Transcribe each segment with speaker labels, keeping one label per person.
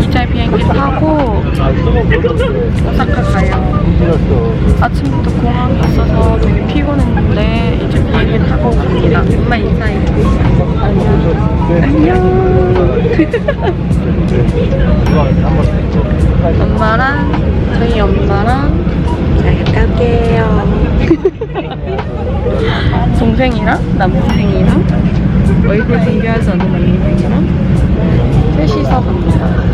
Speaker 1: 기차 비행기 타고 오사카 가요. 아침부터 공항 갔어서 되게 피곤했는데 이제 비행기 타고 갑니다. 엄마 인사해. 안녕. 엄마랑 저희 엄마랑 갈게요. 동생이랑 남동생이랑 얼굴 공개하지 않는 남동생이랑 셋이서 갑니다.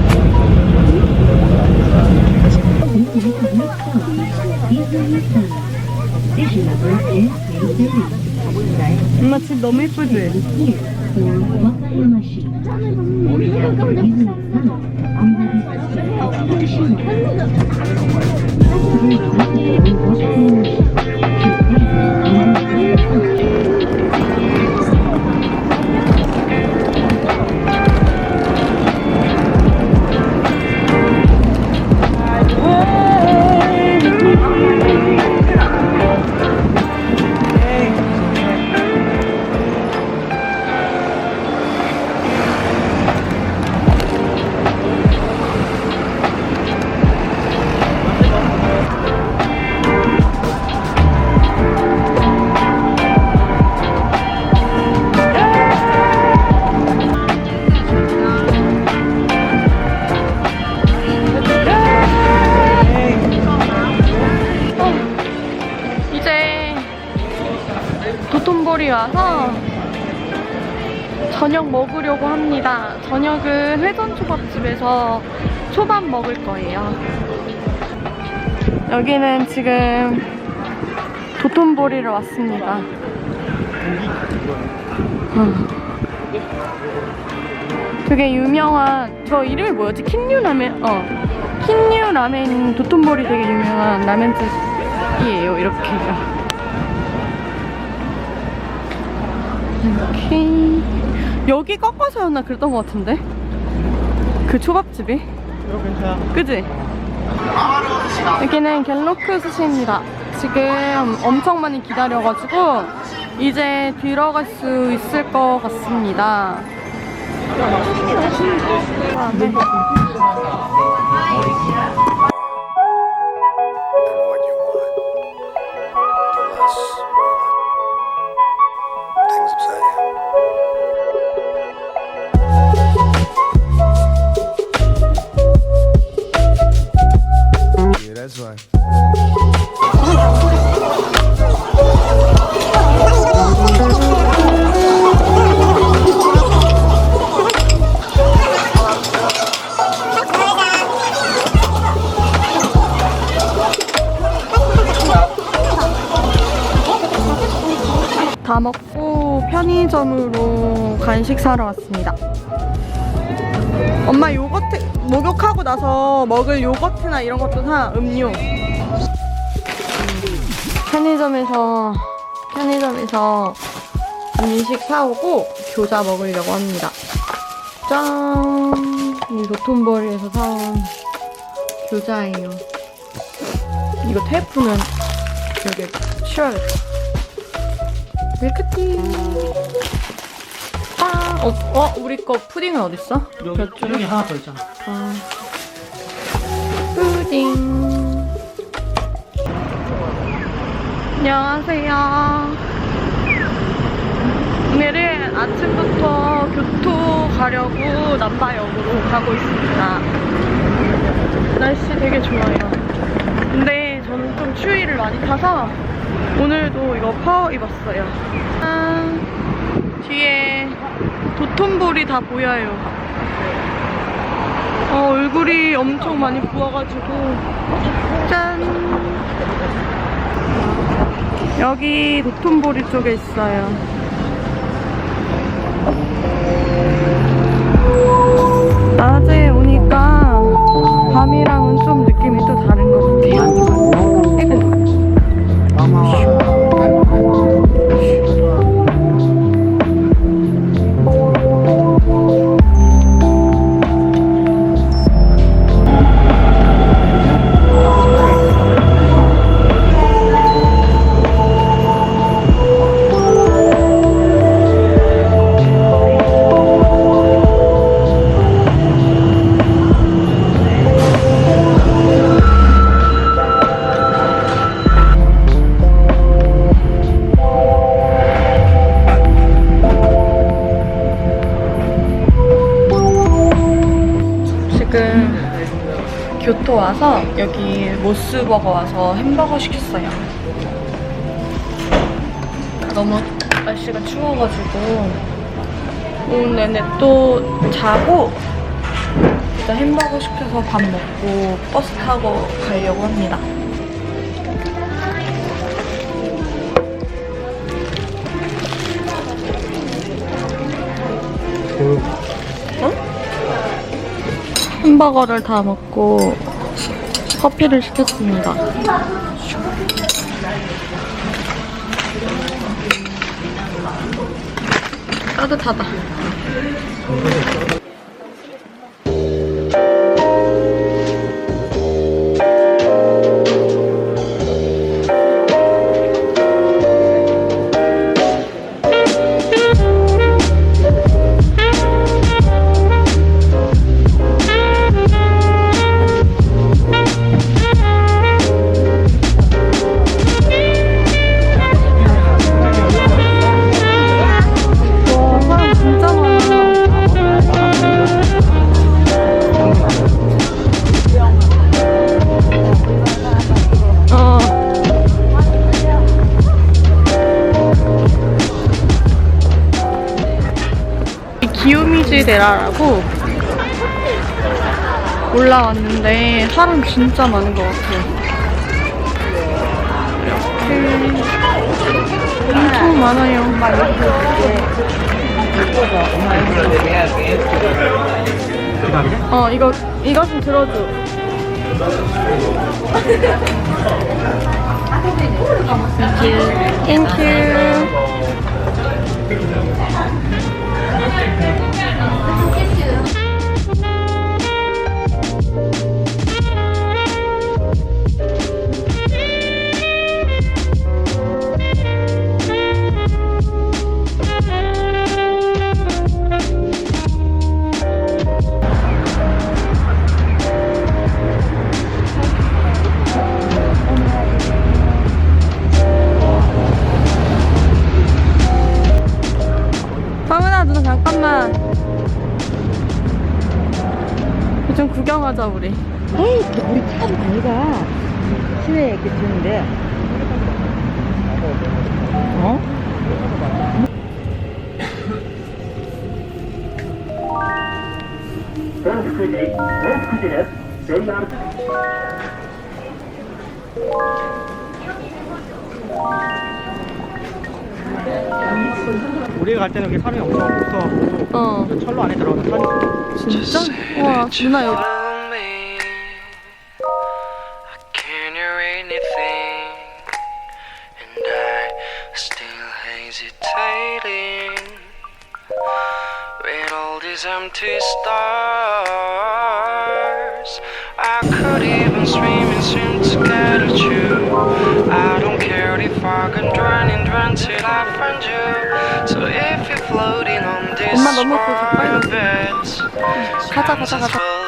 Speaker 1: 엄마 집 너무 예쁘지? 와서 저녁 먹으려고 합니다. 저녁은 회전초밥집에서 초밥 먹을 거예요. 여기는 지금 도톤보리를 왔습니다. 음. 되게 유명한 저 이름이 뭐였지? 킨류 라멘 어 킨류 라멘 도톤보리 되게 유명한 라멘집이에요 이렇게 이렇게 여기 꺾어서였나 그랬던 것 같은데 그 초밥집이
Speaker 2: 이거 괜찮아.
Speaker 1: 그지? 여기는 갤로크 스시입니다. 지금 엄청 많이 기다려가지고 이제 들어갈 수 있을 것 같습니다. 아, 네. 편의점으로 간식 사러 왔습니다. 엄마 요거트 목욕하고 나서 먹을 요거트나 이런 것도 사 음료. 편의점에서 편의점에서 음식 사오고 교자 먹으려고 합니다. 짠! 이 로톤버리에서 사온 교자예요. 이거 테이프는 여기 치워야겠다. 밀크티. 아, 어, 어, 우리 거 푸딩은 어딨어?
Speaker 2: 여기, 여기 하나 더 있잖아.
Speaker 1: 아, 푸딩. 안녕하세요. 오늘은 아침부터 교토 가려고 남바역으로 가고 있습니다. 날씨 되게 좋아요. 근데 저는 좀 추위를 많이 타서 오늘도 이거 파워 입었어요. 짠. 뒤에 도톤볼이 다 보여요. 어, 얼굴이 엄청 많이 부어가지고 짠 여기 도톤보리 쪽에 있어요 낮에 오니까 밤이랑은 좀 느낌이 또 다른 것 같아요 아이고. 교토 와서 여기 모스버거 와서 햄버거 시켰어요. 너무 날씨가 추워가지고 오늘 내내 또 자고 일단 햄버거 시켜서 밥 먹고 버스 타고 가려고 합니다. 햄버거를 다 먹고 커피를 시켰습니다. 따뜻하다. 데라라고 올라왔는데 사람 진짜 많은 것 같아요. 이렇게 엄청 많아요. 어 이거 이거 좀 들어줘. 땡큐. 황은 좀 구경하자 우리.
Speaker 3: 어이, 우리 참 다이가 시내에 이렇게 드는데. 어?
Speaker 2: 우리가 갈 때는 여기 사람이 엄청 없어.
Speaker 1: 어.
Speaker 2: 철로 안에 들어가서 산이.
Speaker 1: 진짜? 와 누나 여기.
Speaker 4: Tell me, can
Speaker 1: 가자 가자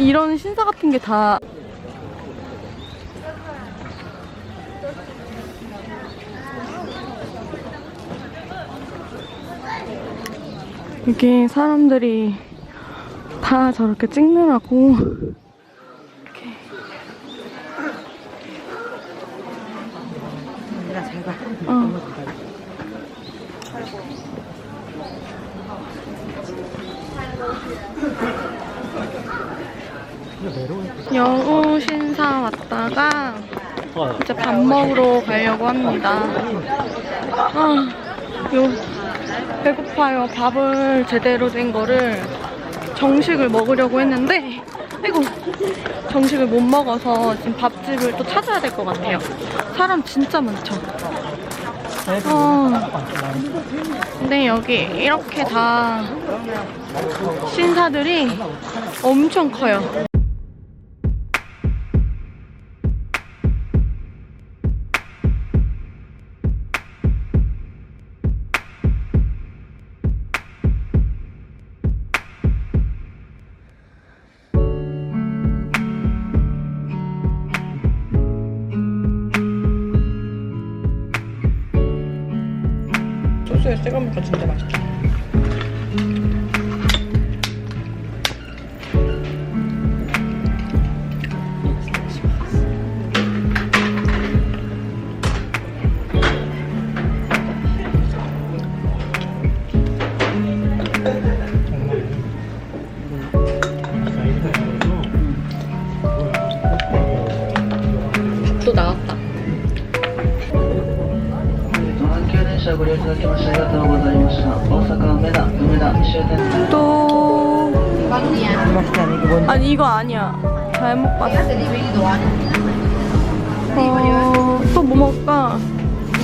Speaker 1: 이런 신사 같은 게 다. 이게 사람들이 다 저렇게 찍느라고 이렇게
Speaker 3: 내가 잘 봐.
Speaker 1: 어. 여우 신사 왔다가 이제 밥 먹으러 가려고 합니다. 아, 요 배고파요. 밥을 제대로 된 거를 정식을 먹으려고 했는데 아이고 정식을 못 먹어서 지금 밥집을 또 찾아야 될 것 같아요. 사람 진짜 많죠. 어. 근데 여기 이렇게 다 신사들이 엄청 커요.
Speaker 2: 소스에 찍어 먹으면 진짜 맛있다.
Speaker 3: 뭔지
Speaker 1: 아니 이거 아니야. 잘못 봤어. 어, 또 뭐 먹을까?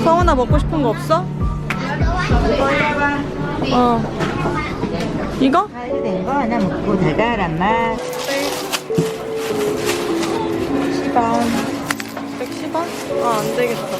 Speaker 1: 성원아 먹고 싶은 거 없어? 어. 이거?
Speaker 3: 된거 하나 먹고 달달한 맛 10원
Speaker 1: 110원? 아, 안 되겠다.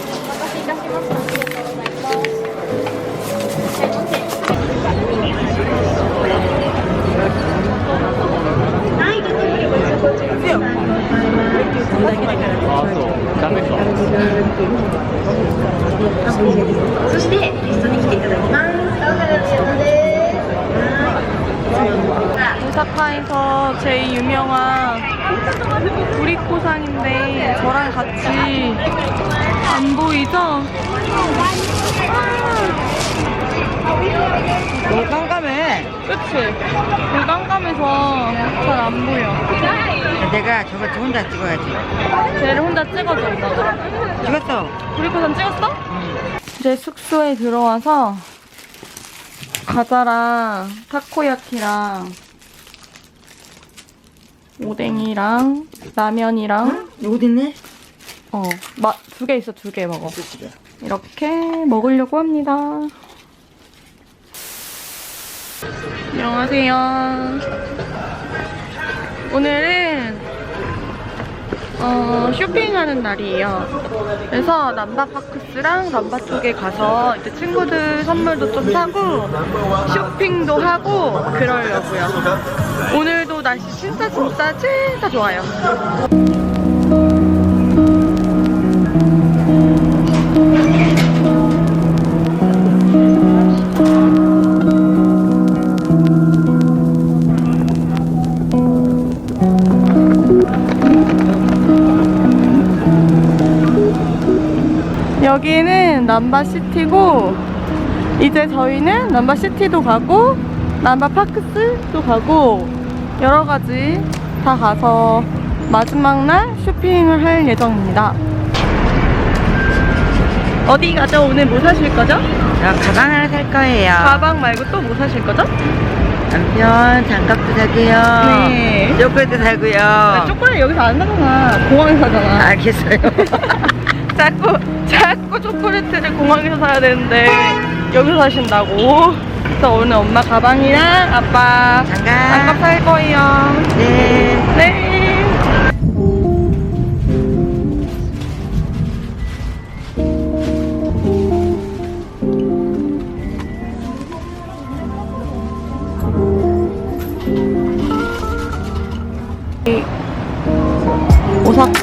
Speaker 1: 오사카에서 제일 유명한 구리코산인데 저랑 같이 안 보이죠?
Speaker 3: 너무 깜깜해
Speaker 1: 그치? 그 깜깜해서 잘 안 보여.
Speaker 3: 내가 저거 혼자 찍어야지
Speaker 1: 쟤를 혼자 찍어줘, 오빠가.
Speaker 3: 찍었어
Speaker 1: 구리코산 찍었어? 이제 숙소에 들어와서 과자랑 타코야키랑 오뎅이랑 라면이랑
Speaker 3: 있네
Speaker 1: 어, 두개 있어, 두 개 먹어. 이렇게 먹으려고 합니다. 안녕하세요. 오늘은 어, 쇼핑하는 날이에요. 그래서 남바파크스랑 남바 쪽에 가서 이제 친구들 선물도 좀 사고 쇼핑도 하고 그러려고요. 오늘도 날씨 진짜 진짜 진짜 좋아요. 남바시티고 이제 저희는 남바시티도 가고 남바파크스도 가고 여러 가지 다 가서 마지막 날 쇼핑을 할 예정입니다. 어디 가죠? 오늘 뭐 사실 거죠?
Speaker 3: 저 가방 하나 살 거예요
Speaker 1: 가방 말고 또 뭐 사실 거죠?
Speaker 3: 남편 장갑도 사고요
Speaker 1: 네.
Speaker 3: 초콜릿도 사고요
Speaker 1: 아, 초콜릿 여기서 안 사잖아. 공항에서 사잖아.
Speaker 3: 알겠어요
Speaker 1: 자꾸 자꾸 초콜릿을 공항에서 사야 되는데 여기서 사신다고. 그래서 오늘 엄마 가방이랑 아빠
Speaker 3: 장갑.
Speaker 1: 장갑 살 거예요.
Speaker 3: 네
Speaker 1: 네.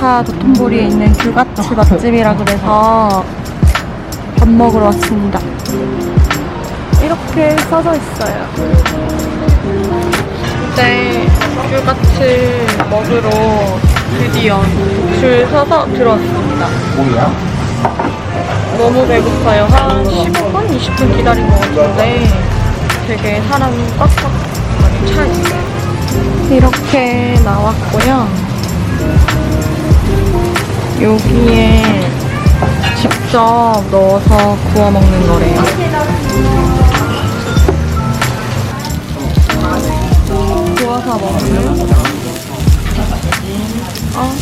Speaker 1: 오사카 도톤보리에 있는 귤같이 맛집이라 그래서 밥 먹으러 왔습니다. 이렇게 써져 있어요. 이제 귤같이 먹으러 드디어 줄 서서 들어왔습니다. 너무 배고파요. 한 15분, 20분 기다린 것 같은데 되게 사람이 꽉꽉 많이 차 있어요. 이렇게 나왔고요. 여기에 직접 넣어서 구워 먹는 거래요. 구워서 먹는 어.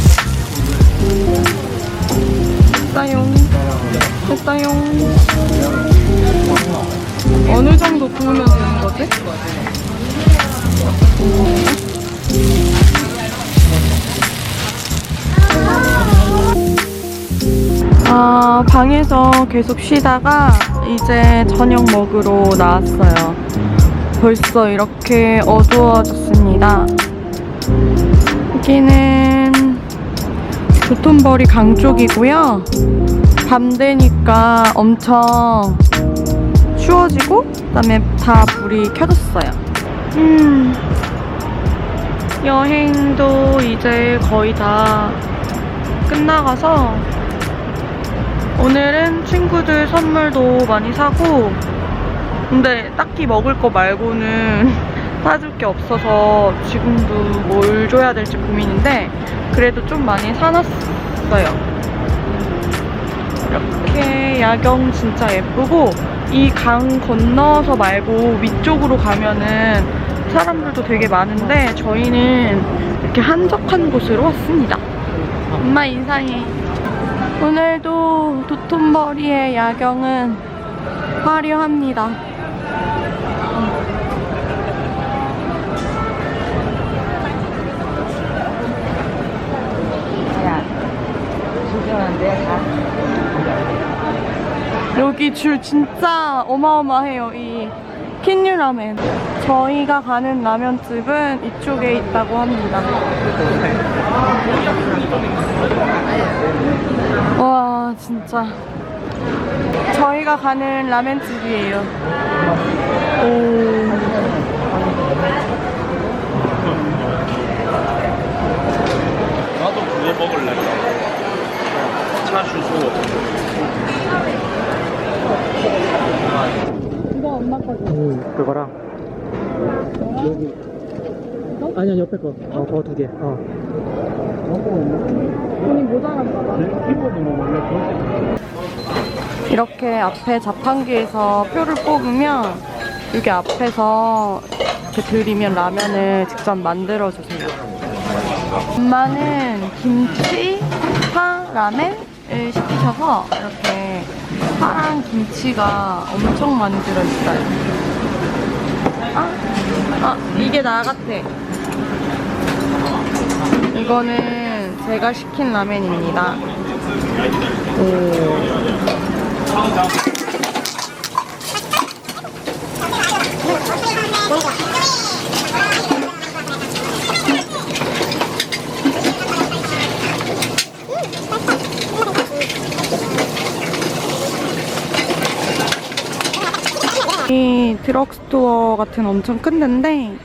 Speaker 1: 됐어요. 됐어요. 어느 정도 구우면 되는 거지? 아, 방에서 계속 쉬다가 이제 저녁 먹으러 나왔어요. 벌써 이렇게 어두워졌습니다. 여기는 도톤버리 강 쪽이고요. 밤 되니까 엄청 추워지고 그다음에 다 불이 켜졌어요. 음. 여행도 이제 거의 다 끝나가서 오늘은 친구들 선물도 많이 사고 근데 딱히 먹을 거 말고는 사줄 게 없어서 지금도 뭘 줘야 될지 고민인데 그래도 좀 많이 사놨어요. 이렇게 야경 진짜 예쁘고 이 강 건너서 말고 위쪽으로 가면은 사람들도 되게 많은데 저희는 이렇게 한적한 곳으로 왔습니다. 엄마 인사해. 오늘도 도톤버리의 야경은 화려합니다. 여기 줄 진짜 어마어마해요. 이 킨유 라멘. 저희가 가는 라면집은 이쪽에 있다고 합니다. 와 진짜 저희가 가는 라멘집이에요. 오.
Speaker 5: 나도 그거 먹을래. 차슈소.
Speaker 1: 이거 엄마 거죠?
Speaker 6: 응, 그거랑 여기 아니야 옆에 거. 어, 그거 두 개. 어.
Speaker 1: 이렇게 앞에 자판기에서 표를 뽑으면 여기 앞에서 이렇게 드리면 라면을 직접 만들어 주세요. 엄마는 김치, 파, 라멘을 시키셔서 이렇게 파랑 김치가 엄청 많이 들어있어요. 아, 아 이게 나 같아. 이거는 제가 시킨 라멘입니다. 이 드럭스토어 같은 엄청 큰 데인데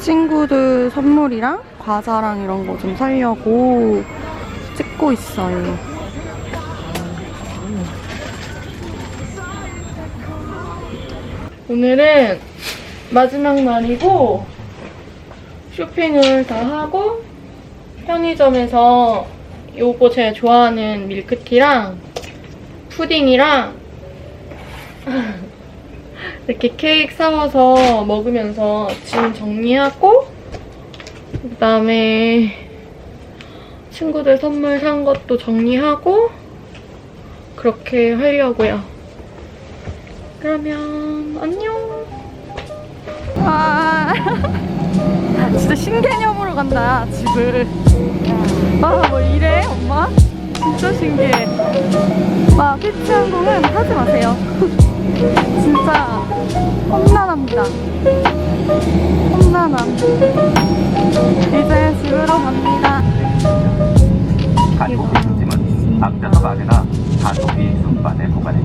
Speaker 1: 친구들 선물이랑 과자랑 이런 거좀 사려고 찍고 있어요. 오늘은 마지막 날이고 쇼핑을 다 하고 편의점에서 요거 제가 좋아하는 밀크티랑 푸딩이랑 이렇게 케이크 사와서 먹으면서 짐 정리하고 그다음에 친구들 선물 산 것도 정리하고 그렇게 하려고요. 그러면 안녕. 와 진짜 신개념으로 간다 집을. 아뭐 이래 엄마? 진짜 신기해. 와 피치항공은 타지 마세요. 진짜 험난합니다. 험난함. 이제 집으로 갑니다.
Speaker 7: 간혹의 중심은 앞좌석 안에나 좌석이 승반에 보관해